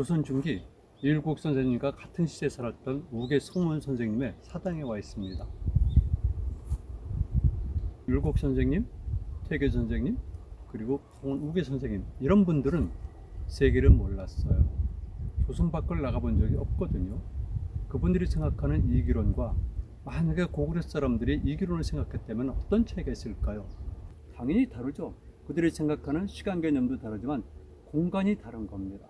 조선 중기 일국 선생님과 같은 시대에 살았던 우계 송문 선생님의 사당에 와 있습니다. 율곡 선생님, 태계 선생님, 그리고 우계 선생님 이런 분들은 세계를 몰랐어요. 조선 밖을 나가본 적이 없거든요. 그분들이 생각하는 이기론과 만약에 고구려 사람들이 이기론을 생각했다면 어떤 차이가 있을까요? 당연히 다르죠. 그들이 생각하는 시간 개념도 다르지만 공간이 다른 겁니다.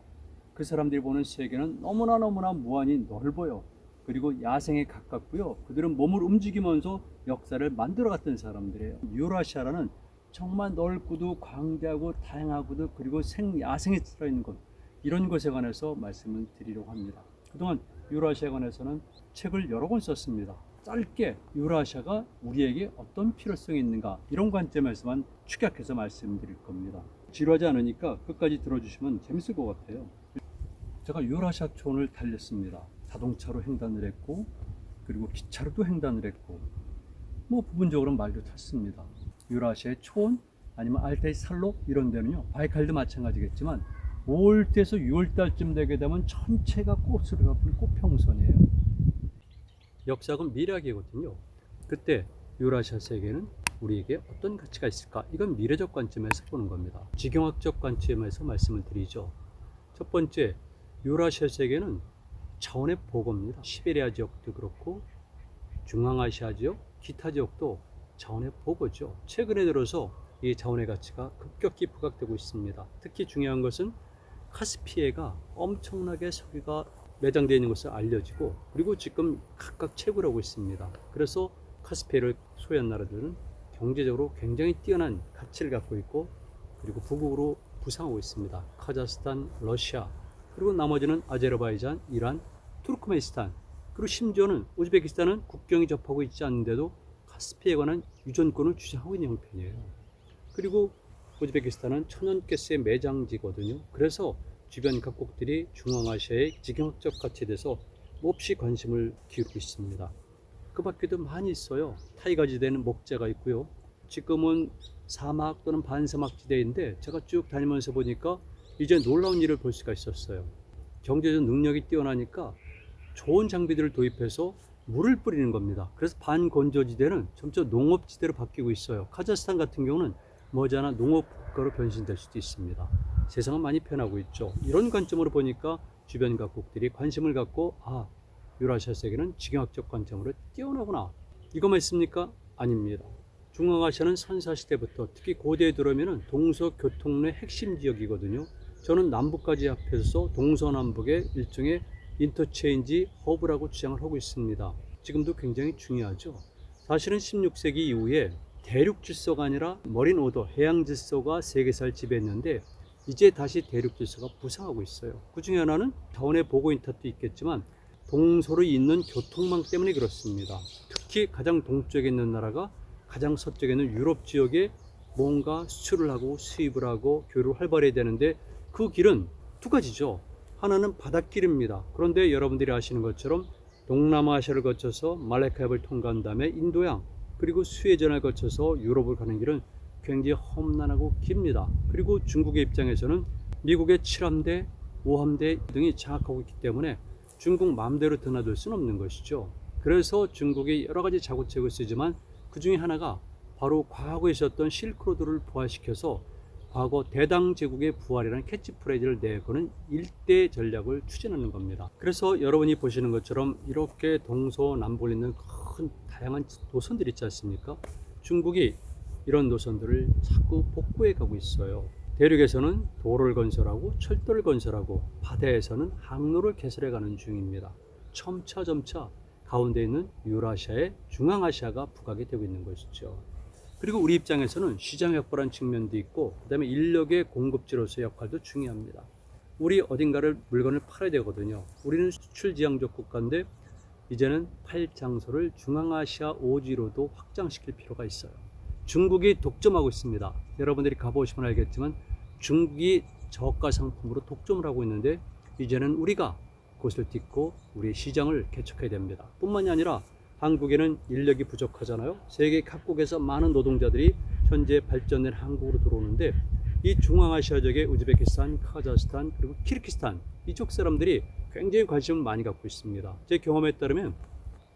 그 사람들이 보는 세계는 너무나 너무나 무한히 넓어요. 그리고 야생에 가깝고요. 그들은 몸을 움직이면서 역사를 만들어갔던 사람들이에요. 유라시아라는 정말 넓고도 광대하고 다양하고도 그리고 생 야생에 살아있는 곳 이런 것에 관해서 말씀을 드리려고 합니다. 그동안 유라시아에 관해서는 책을 여러 권 썼습니다. 짧게 유라시아가 우리에게 어떤 필요성이 있는가 이런 관점에서만 축약해서 말씀드릴 겁니다. 지루하지 않으니까 끝까지 들어주시면 재밌을 것 같아요. 제가 유라시아 촌을 달렸습니다. 자동차로 횡단을 했고 그리고 기차로도 횡단을 했고 뭐 부분적으로 말도 탔습니다. 유라시아의 초원 아니면 알타이 살로 이런 데는요 바이칼도 마찬가지겠지만 5월달에서 6월달쯤 되게 되면 전체가 꽃으로 덮은 꽃평선이에요. 역사는 미래학이거든요. 그때 유라시아 세계는 우리에게 어떤 가치가 있을까? 이건 미래적 관점에서 보는 겁니다. 지경학적 관점에서 말씀을 드리죠. 첫 번째, 유라시아 세계는 차원의 보고입니다. 시베리아 지역도 그렇고 중앙아시아 지역, 기타 지역도 자원의 보고죠. 최근에 들어서 이 자원의 가치가 급격히 부각되고 있습니다. 특히 중요한 것은 카스피해가 엄청나게 석유가 매장되어 있는 것을 알려지고 그리고 지금 각각 채굴 하고 있습니다. 그래서 카스피해를 소유한 나라들은 경제적으로 굉장히 뛰어난 가치를 갖고 있고 그리고 부국으로 부상하고 있습니다. 카자흐스탄, 러시아 그리고 나머지는 아제르바이잔, 이란, 투르크메니스탄 그리고 심지어는 우즈베키스탄은 국경이 접하고 있지 않는데도 카스피에 관한 유전권을 주장하고 있는 형편이에요. 그리고 우즈베키스탄은 천연가스의 매장지거든요. 그래서 주변 각국들이 중앙아시아의 지경학적 가치에 대해서 몹시 관심을 기울이고 있습니다. 그 밖에도 많이 있어요. 타이가지대는 목재가 있고요. 지금은 사막 또는 반사막 지대인데 제가 쭉 다니면서 보니까 이제 놀라운 일을 볼 수가 있었어요. 경제적 능력이 뛰어나니까 좋은 장비들을 도입해서 물을 뿌리는 겁니다. 그래서 반건조지대는 점차 농업지대로 바뀌고 있어요. 카자흐스탄 같은 경우는 머지않아 농업국가로 변신될 수도 있습니다. 세상은 많이 변하고 있죠. 이런 관점으로 보니까 주변 각국들이 관심을 갖고 아 유라시아 세계는 지경학적 관점으로 뛰어나구나. 이거만 있습니까? 아닙니다. 중앙아시아는 선사시대부터 특히 고대에 들어오면 동서교통로의 핵심 지역이거든요. 저는 남북까지 합해서 동서남북의 일종의 인터체인지 허브라고 주장을 하고 있습니다. 지금도 굉장히 중요하죠. 사실은 16세기 이후에 대륙 질서가 아니라 머린 오더, 해양 질서가 세계사를 지배했는데 이제 다시 대륙 질서가 부상하고 있어요. 그 중에 하나는 자원의 보고 인터도 있겠지만 동서로 있는 교통망 때문에 그렇습니다. 특히 가장 동쪽에 있는 나라가 가장 서쪽에 있는 유럽 지역에 뭔가 수출을 하고 수입을 하고 교류를 활발해야 되는데 그 길은 두 가지죠. 하나는 바닷길입니다. 그런데 여러분들이 아시는 것처럼 동남아시아를 거쳐서 말레카협을 통과한 다음에 인도양 그리고 수에전을 거쳐서 유럽을 가는 길은 굉장히 험난하고 깁니다. 그리고 중국의 입장에서는 미국의 7함대, 5함대 등이 장악하고 있기 때문에 중국 마음대로 드나들 수는 없는 것이죠. 그래서 중국이 여러 가지 자구책을 쓰지만 그 중에 하나가 바로 과거에 있었던 실크로드를 부활시켜서 과거 대당 제국의 부활이라는 캐치프레이즈를 내거는 일대 전략을 추진하는 겁니다. 그래서 여러분이 보시는 것처럼 이렇게 동서남북을 있는 큰 다양한 노선들이 있지 않습니까? 중국이 이런 노선들을 자꾸 복구해 가고 있어요. 대륙에서는 도로를 건설하고 철도를 건설하고 바다에서는 항로를 개설해 가는 중입니다. 점차 점차 가운데 있는 유라시아의 중앙아시아가 부각이 되고 있는 것이죠. 그리고 우리 입장에서는 시장 확보란 측면도 있고 그다음에 인력의 공급지로서의 역할도 중요합니다. 우리 어딘가를 물건을 팔아야 되거든요. 우리는 수출 지향적 국가인데 이제는 팔 장소를 중앙아시아 오지로도 확장시킬 필요가 있어요. 중국이 독점하고 있습니다. 여러분들이 가보시면 알겠지만 중국이 저가 상품으로 독점을 하고 있는데 이제는 우리가 그것을 딛고 우리 시장을 개척해야 됩니다. 뿐만이 아니라 한국에는 인력이 부족하잖아요. 세계 각국에서 많은 노동자들이 현재 발전된 한국으로 들어오는데 이 중앙아시아 지역의 우즈베키스탄, 카자흐스탄 그리고 키르기스탄 이쪽 사람들이 굉장히 관심을 많이 갖고 있습니다. 제 경험에 따르면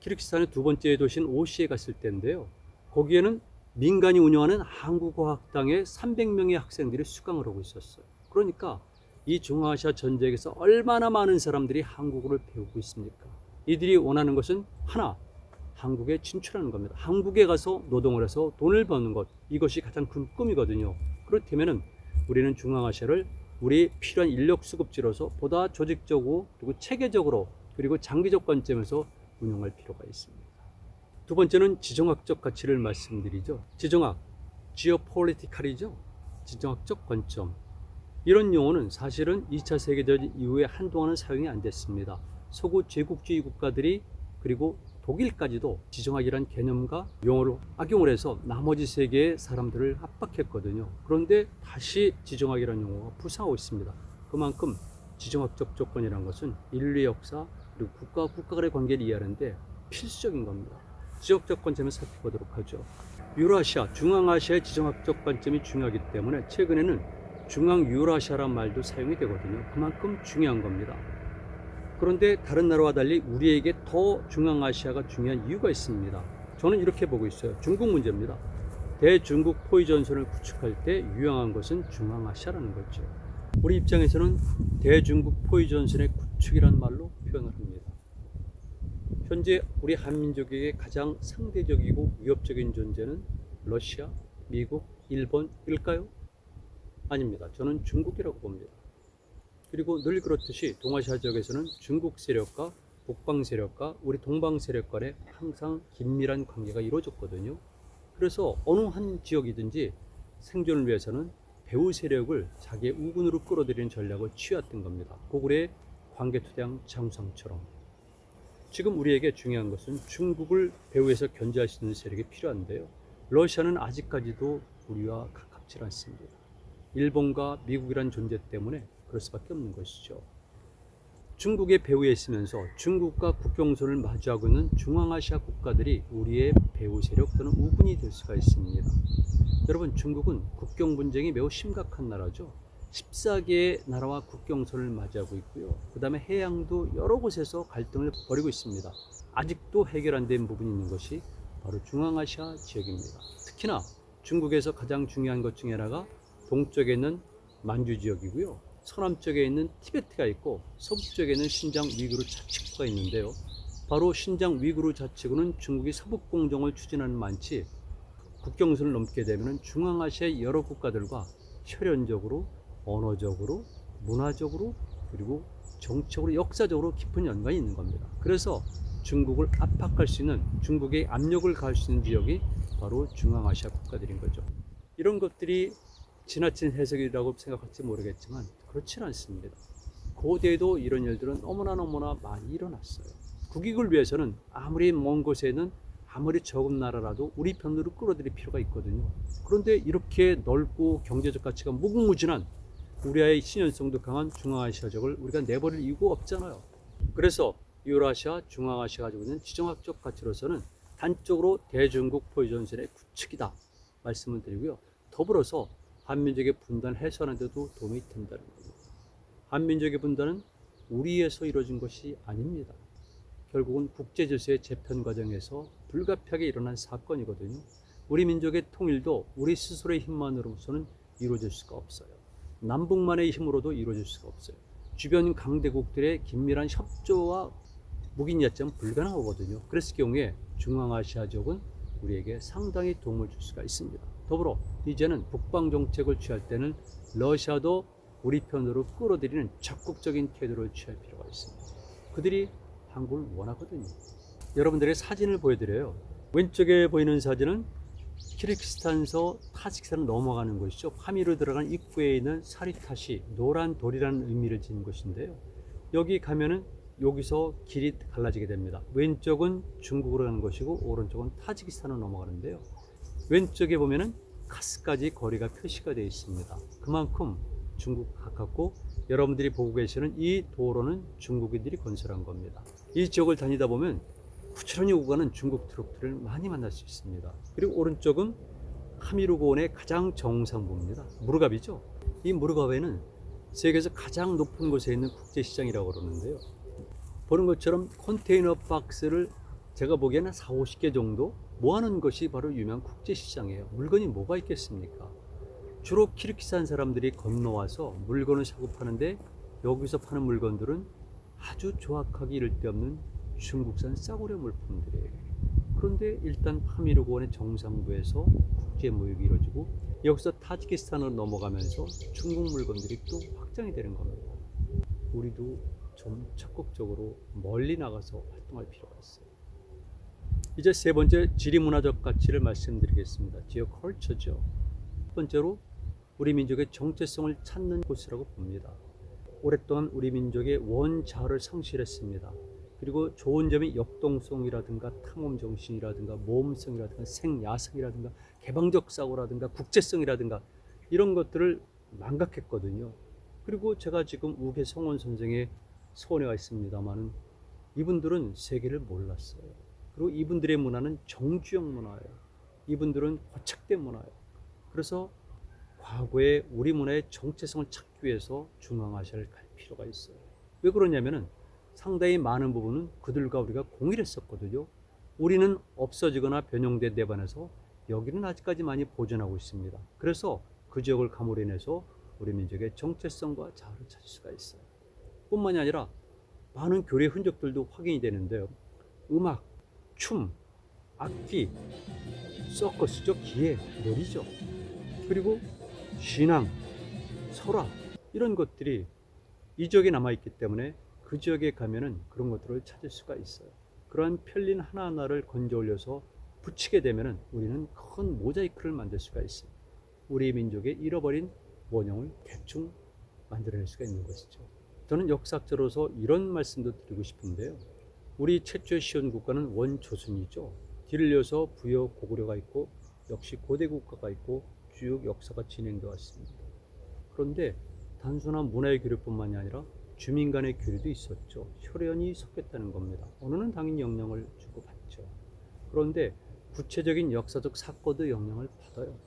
키르기스탄의 두 번째 도시인 오시에 갔을 때인데요. 거기에는 민간이 운영하는 한국어학당에 300명의 학생들이 수강을 하고 있었어요. 그러니까 이 중앙아시아 전 지역에서 얼마나 많은 사람들이 한국어를 배우고 있습니까? 이들이 원하는 것은 하나, 한국에 진출하는 겁니다. 한국에 가서 노동을 해서 돈을 버는 것 이것이 가장 큰 꿈이거든요. 그렇다면은 우리는 중앙아시아를 우리 필요한 인력 수급지로서 보다 조직적으로 그리고 체계적으로 그리고 장기적 관점에서 운영할 필요가 있습니다. 두 번째는 지정학적 가치를 말씀드리죠. 지정학, 지오폴리티칼이죠. 지정학적 관점. 이런 용어는 사실은 2차 세계대전 이후에 한동안은 사용이 안 됐습니다. 서구 제국주의 국가들이 그리고 독일까지도 지정학이란 개념과 용어를 악용을 해서 나머지 세계의 사람들을 압박했거든요. 그런데 다시 지정학이라는 용어가 부상하고 있습니다. 그만큼 지정학적 조건이라는 것은 인류의 역사 그리고 국가와 국가 간의 관계를 이해하는데 필수적인 겁니다. 지정학적 관점을 살펴보도록 하죠. 유라시아, 중앙아시아의 지정학적 관점이 중요하기 때문에 최근에는 중앙 유라시아란 말도 사용이 되거든요. 그만큼 중요한 겁니다. 그런데 다른 나라와 달리 우리에게 더 중앙아시아가 중요한 이유가 있습니다. 저는 이렇게 보고 있어요. 중국 문제입니다. 대중국 포위 전선을 구축할 때 유용한 것은 중앙아시아라는 거죠. 우리 입장에서는 대중국 포위 전선의 구축이란 말로 표현을 합니다. 현재 우리 한민족에게 가장 상대적이고 위협적인 존재는 러시아, 미국, 일본일까요? 아닙니다. 저는 중국이라고 봅니다. 그리고 늘 그렇듯이 동아시아 지역에서는 중국 세력과 북방 세력과 우리 동방 세력 간에 항상 긴밀한 관계가 이루어졌거든요. 그래서 어느 한 지역이든지 생존을 위해서는 배후 세력을 자기의 우군으로 끌어들이는 전략을 취했던 겁니다. 고구려의 광개토대왕 장상처럼. 지금 우리에게 중요한 것은 중국을 배후에서 견제할 수 있는 세력이 필요한데요. 러시아는 아직까지도 우리와 가깝지 않습니다. 일본과 미국이란 존재 때문에 그럴 수밖에 없는 것이죠. 중국의 배후에 있으면서 중국과 국경선을 마주하고 있는 중앙아시아 국가들이 우리의 배후 세력 또는 우군이 될 수가 있습니다. 여러분, 중국은 국경 분쟁이 매우 심각한 나라죠. 14개의 나라와 국경선을 맞이하고 있고요. 그 다음에 해양도 여러 곳에서 갈등을 벌이고 있습니다. 아직도 해결 안 된 부분이 있는 것이 바로 중앙아시아 지역입니다. 특히나 중국에서 가장 중요한 것 중에 하나가 동쪽에 있는 만주 지역이고요. 서남 쪽에 있는 티베트가 있고 서북 쪽에는 신장 위구르 자치구가 있는데요. 바로 신장 위구르 자치구는 중국이 서북 공정을 추진하는 만치 국경선을 넘게 되면 중앙아시아의 여러 국가들과 혈연적으로 언어적으로 문화적으로 그리고 정치적으로 역사적으로 깊은 연관이 있는 겁니다. 그래서 중국을 압박할 수 있는 중국의 압력을 가할 수 있는 지역이 바로 중앙아시아 국가들인 거죠. 이런 것들이 지나친 해석이라고 생각할지 모르겠지만 그렇지는 않습니다. 고대에도 이런 일들은 너무나 너무나 많이 일어났어요. 국익을 위해서는 아무리 먼 곳에 있는 아무리 적은 나라라도 우리 편으로 끌어들일 필요가 있거든요. 그런데 이렇게 넓고 경제적 가치가 무궁무진한 우리의 신연성도 강한 중앙아시아적을 우리가 내버릴 이유가 없잖아요. 그래서 유라시아, 중앙아시아 가지고 있는 지정학적 가치로서는 단적으로 대중국 포위전선의 구축이다 말씀을 드리고요. 더불어서 한민족의 분단 해소하는 데도 도움이 된다는 한민족의 분단은 우리에서 이루어진 것이 아닙니다. 결국은 국제 질서의 재편 과정에서 불가피하게 일어난 사건이거든요. 우리 민족의 통일도 우리 스스로의 힘만으로서는 이루어질 수가 없어요. 남북만의 힘으로도 이루어질 수가 없어요. 주변 강대국들의 긴밀한 협조와 묵인 야점 불가능하거든요. 그랬을 경우에 중앙아시아 지역은 우리에게 상당히 도움을 줄 수가 있습니다. 더불어 이제는 북방 정책을 취할 때는 러시아도 우리 편으로 끌어들이는 적극적인 태도를 취할 필요가 있습니다. 그들이 한국을 원하거든요. 여러분들의 사진을 보여드려요. 왼쪽에 보이는 사진은 키르기스탄에서 타지키스탄을 넘어가는 곳이죠. 파미로 들어간 입구에 있는 사리타시 노란 돌이라는 의미를 지닌 곳인데요. 여기 가면은 여기서 길이 갈라지게 됩니다. 왼쪽은 중국으로 가는 것이고 오른쪽은 타지키스탄으로 넘어가는데요. 왼쪽에 보면은 카스까지 거리가 표시가 되어 있습니다. 그만큼 중국 가깝고 여러분들이 보고 계시는 이 도로는 중국인들이 건설한 겁니다. 이 지역을 다니다 보면 부지런히 오고 가는 중국 트럭들을 많이 만날 수 있습니다. 그리고 오른쪽은 카미르 고원의 가장 정상부입니다. 무르갑이죠. 이 무르가웨는 세계에서 가장 높은 곳에 있는 국제시장이라고 그러는데요. 보는 것처럼 컨테이너 박스를 제가 보기에는 4, 50개 정도 모아놓은 것이 바로 유명한 국제시장이에요. 물건이 뭐가 있겠습니까? 주로 키르키스탄 사람들이 건너와서 물건을 사고 파는데 여기서 파는 물건들은 아주 조악하기 이를 데 없는 중국산 싸구려 물품들이에요. 그런데 일단 파미르고원의 정상부에서 국제 무역이 이루어지고 여기서 타지키스탄으로 넘어가면서 중국 물건들이 또 확장이 되는 겁니다. 우리도 좀 적극적으로 멀리 나가서 활동할 필요가 있어요. 이제 세 번째 지리문화적 가치를 말씀드리겠습니다. 지역 컬처죠. 첫 번째로 우리 민족의 정체성을 찾는 곳이라고 봅니다. 오랫동안 우리 민족의 원자를 상실했습니다. 그리고 좋은 점이 역동성이라든가 탐험 정신이라든가 모험성이라든가 생야성이라든가 개방적 사고라든가 국제성이라든가 이런 것들을 망각했거든요. 그리고 제가 지금 우계 성원 선생의 소원회가 있습니다만은 이분들은 세계를 몰랐어요. 그리고 이분들의 문화는 정주영 문화예요. 이분들은 고착된 문화예요. 그래서 과거에 우리 문화의 정체성을 찾기 위해서 중앙아시아를 갈 필요가 있어요. 왜 그러냐면은 상당히 많은 부분은 그들과 우리가 공일했었거든요. 우리는 없어지거나 변형된 대반에서 여기는 아직까지 많이 보존하고 있습니다. 그래서 그 지역을 감으로 인해서 우리 민족의 정체성과 자아를 찾을 수가 있어요. 뿐만이 아니라 많은 교리 흔적들도 확인이 되는데요. 음악, 춤, 악기, 서커스죠, 기회, 놀이죠. 그리고 신앙, 설화 이런 것들이 이 지역에 남아 있기 때문에 그 지역에 가면은 그런 것들을 찾을 수가 있어요. 그러한 편린 하나하나를 건져 올려서 붙이게 되면은 우리는 큰 모자이크를 만들 수가 있어요. 우리 민족의 잃어버린 원형을 대충 만들어낼 수가 있는 것이죠. 저는 역사학자로서 이런 말씀도 드리고 싶은데요. 우리 최초의 시온 국가는 원조선이죠. 뒤를 이어서 부여 고구려가 있고 역시 고대 국가가 있고 쭉 역사가 진행되어 왔습니다. 그런데 단순한 문화의 교류뿐만이 아니라 주민 간의 교류도 있었죠. 혈연이 섞였다는 겁니다. 언어는 당연히 영향을 주고 받죠. 그런데 구체적인 역사적 사건도 영향을 받아요.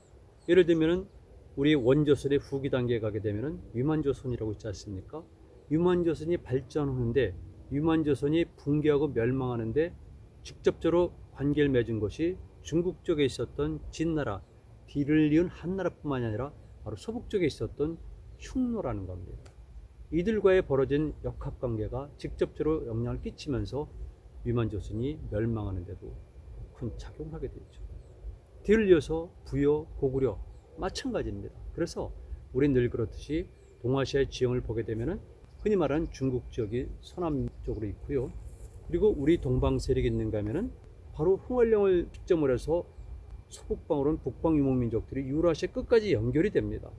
예를 들면은 우리 원조선의 후기 단계에 가게 되면은 위만조선이라고 있지 않습니까? 위만조선이 발전하는데 위만조선이 붕괴하고 멸망하는데 직접적으로 관계를 맺은 것이 중국 쪽에 있었던 진나라, 뒤를 이은 한나라뿐만이 아니라 바로 서북 쪽에 있었던 흉노라는 겁니다. 이들과의 벌어진 역학 관계가 직접적으로 영향을 끼치면서 위만 조선이 멸망하는데도 큰 작용하게 되죠. 뒤를 이어서 부여, 고구려 마찬가지입니다. 그래서 우린 늘 그렇듯이 동아시아의 지형을 보게 되면은 흔히 말하는 중국 지역이 서남 쪽으로 있고요. 그리고 우리 동방 세력이 있는가 하면은 바로 흥월령을 기점으로 해서 서북방으로는 북방 유목민족들이 유라시아 끝까지 연결이 됩니다.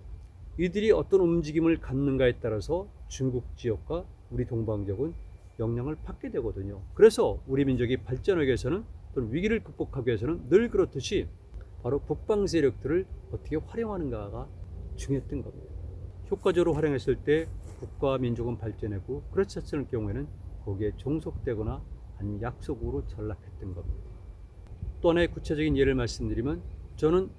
이들이 어떤 움직임을 갖는가에 따라서 중국 지역과 우리 동방 지역은 영향을 받게 되거든요. 그래서 우리 민족이 발전하기 위해서는 또는 위기를 극복하기 위해서는 늘 그렇듯이 바로 북방 세력들을 어떻게 활용하는가가 중요했던 겁니다. 효과적으로 활용했을 때 국가와 민족은 발전했고 그렇지 않을 경우에는 거기에 종속되거나 아니면 약속으로 전락했던 겁니다. 또 하나의 구체적인 예를 말씀드리면 저는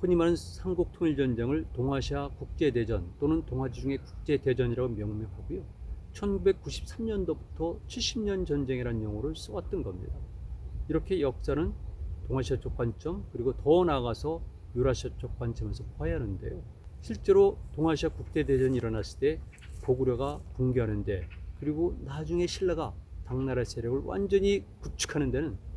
흔히 말하는 삼국 통일 전쟁을 동아시아 국제 대전 또는 동아지중해 국제 대전이라고 명명하고요. 1993년도부터 70년 전쟁이라는 용어를 써왔던 겁니다. 이렇게 역사는 동아시아 쪽 관점 그리고 더 나아가서 유라시아 쪽 관점에서 봐야 하는데요. 실제로 동아시아 국제 대전이 일어났을 때 고구려가 붕괴하는데 그리고 나중에 신라가 당나라 세력을 완전히 구축하는 데는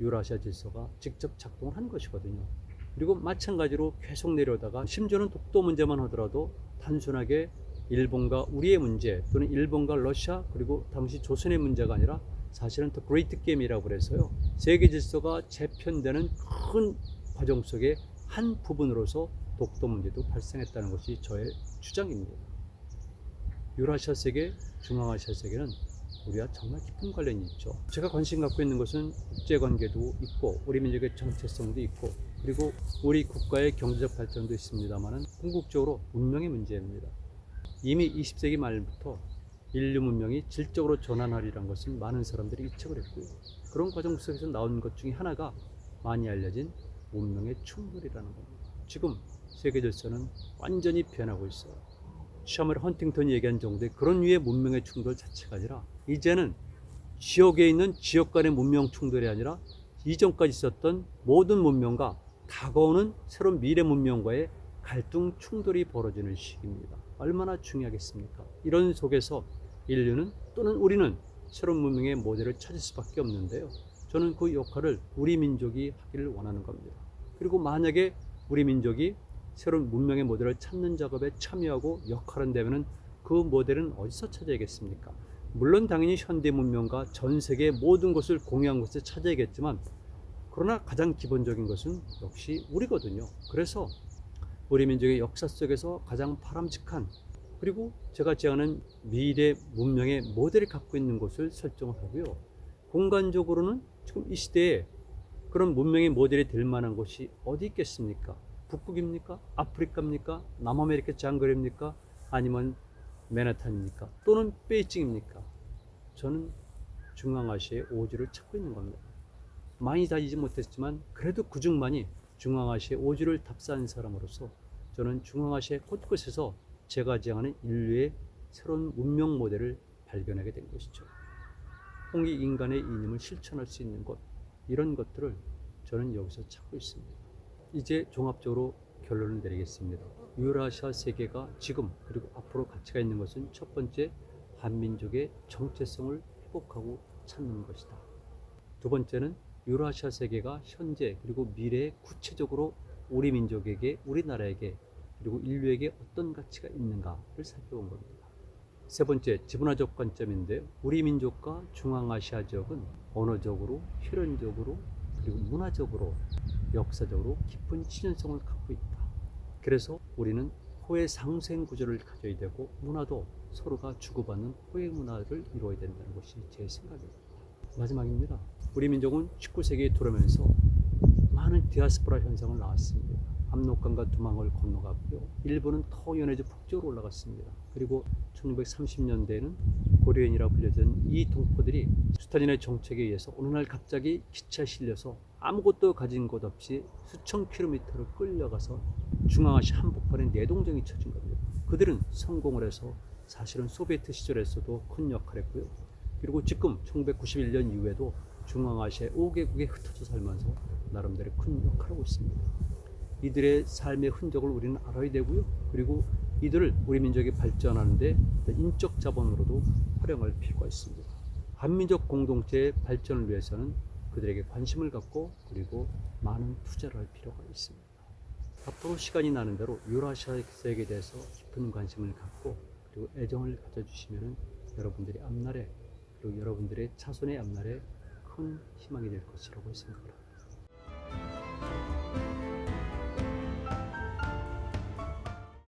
유라시아 질서가 직접 작동을 한 것이거든요. 그리고 마찬가지로 계속 내려오다가 심지어는 독도 문제만 하더라도 단순하게 일본과 우리의 문제 또는 일본과 러시아 그리고 당시 조선의 문제가 아니라 사실은 더 그레이트 게임이라고 그래서요. 세계 질서가 재편되는 큰 과정 속의 한 부분으로서 독도 문제도 발생했다는 것이 저의 주장입니다. 유라시아 세계, 중앙아시아 세계는 우리와 정말 깊은 관련이 있죠. 제가 관심 갖고 있는 것은 국제 관계도 있고 우리 민족의 정체성도 있고 그리고 우리 국가의 경제적 발전도 있습니다만은 궁극적으로 문명의 문제입니다. 이미 20세기 말부터 인류 문명이 질적으로 전환하리란 것은 많은 사람들이 예측을 했고요. 그런 과정 속에서 나온 것 중에 하나가 많이 알려진 문명의 충돌이라는 겁니다. 지금 세계 질서는 완전히 변하고 있어요. 샤멀 헌팅턴이 얘기한 정도의 그런 류의 문명의 충돌 자체가 아니라 이제는 지역에 있는 지역 간의 문명 충돌이 아니라 이전까지 있었던 모든 문명과 다가오는 새로운 미래 문명과의 갈등 충돌이 벌어지는 시기입니다. 얼마나 중요하겠습니까? 이런 속에서 인류는 또는 우리는 새로운 문명의 모델을 찾을 수밖에 없는데요. 저는 그 역할을 우리 민족이 하기를 원하는 겁니다. 그리고 만약에 우리 민족이 새로운 문명의 모델을 찾는 작업에 참여하고 역할한다면 그 모델은 어디서 찾아야겠습니까? 물론 당연히 현대 문명과 전 세계 모든 것을 공유한 곳에 찾아야겠지만 그러나 가장 기본적인 것은 역시 우리거든요. 그래서 우리 민족의 역사 속에서 가장 바람직한 그리고 제가 지향하는 미래 문명의 모델을 갖고 있는 곳을 설정을 하고요. 공간적으로는 지금 이 시대에 그런 문명의 모델이 될 만한 곳이 어디 있겠습니까? 북극입니까? 아프리카입니까? 남아메리카 장거리입니까? 아니면 맨하탄입니까? 또는 베이징입니까? 저는 중앙아시아의 오주를 찾고 있는 겁니다. 많이 다니지 못했지만 그래도 그중만이 중앙아시아 오주를 답사한 사람으로서 저는 중앙아시아 곳곳에서 제가 지향하는 인류의 새로운 문명 모델을 발견하게 된 것이죠. 홍익 인간의 이념을 실천할 수 있는 것 이런 것들을 저는 여기서 찾고 있습니다. 이제 종합적으로 결론을 내리겠습니다. 유라시아 세계가 지금 그리고 앞으로 가치가 있는 것은 첫 번째 한민족의 정체성을 회복하고 찾는 것이다. 두 번째는 유라시아 세계가 현재 그리고 미래에 구체적으로 우리 민족에게 우리나라에게 그리고 인류에게 어떤 가치가 있는가를 살펴본 겁니다. 세 번째 지분화적 관점인데요. 우리 민족과 중앙아시아 지역은 언어적으로, 혈연적으로, 그리고 문화적으로, 역사적으로 깊은 친연성을 갖고 있다. 그래서 우리는 호의 상생 구조를 가져야 되고 문화도 서로가 주고받는 호의 문화를 이루어야 된다는 것이 제 생각입니다. 마지막입니다. 우리 민족은 19세기에 들어오면서 많은 디아스포라 현상을 나왔습니다. 압록강과 두망을 건너갔고요. 더 연해져 북쪽으로 올라갔습니다. 그리고 1930년대에는 고려인이라 불려진 이 동포들이 스탈린의 정책에 의해서 어느 날 갑자기 기차에 실려서 아무것도 가진 것 없이 수천 킬로미터를 끌려가서 중앙아시아 한복판에 내동정이 쳐진 겁니다. 그들은 성공을 해서 사실은 소비에트 시절에서도 큰 역할을 했고요. 그리고 지금 1991년 이후에도 중앙아시아 5개국에 흩어져 살면서 나름대로 큰 역할을 하고 있습니다. 이들의 삶의 흔적을 우리는 알아야 되고요. 그리고 이들을 우리 민족이 발전하는데 인적 자본으로도 활용할 필요가 있습니다. 한민족 공동체의 발전을 위해서는 그들에게 관심을 갖고 그리고 많은 투자를 할 필요가 있습니다. 앞으로 시간이 나는 대로 유라시아 세계에 대해서 깊은 관심을 갖고 그리고 애정을 가져주시면 여러분들이 앞날에 그리고 여러분들의 자손의 앞날에 큰 희망이 될 것이라고 생각합니다.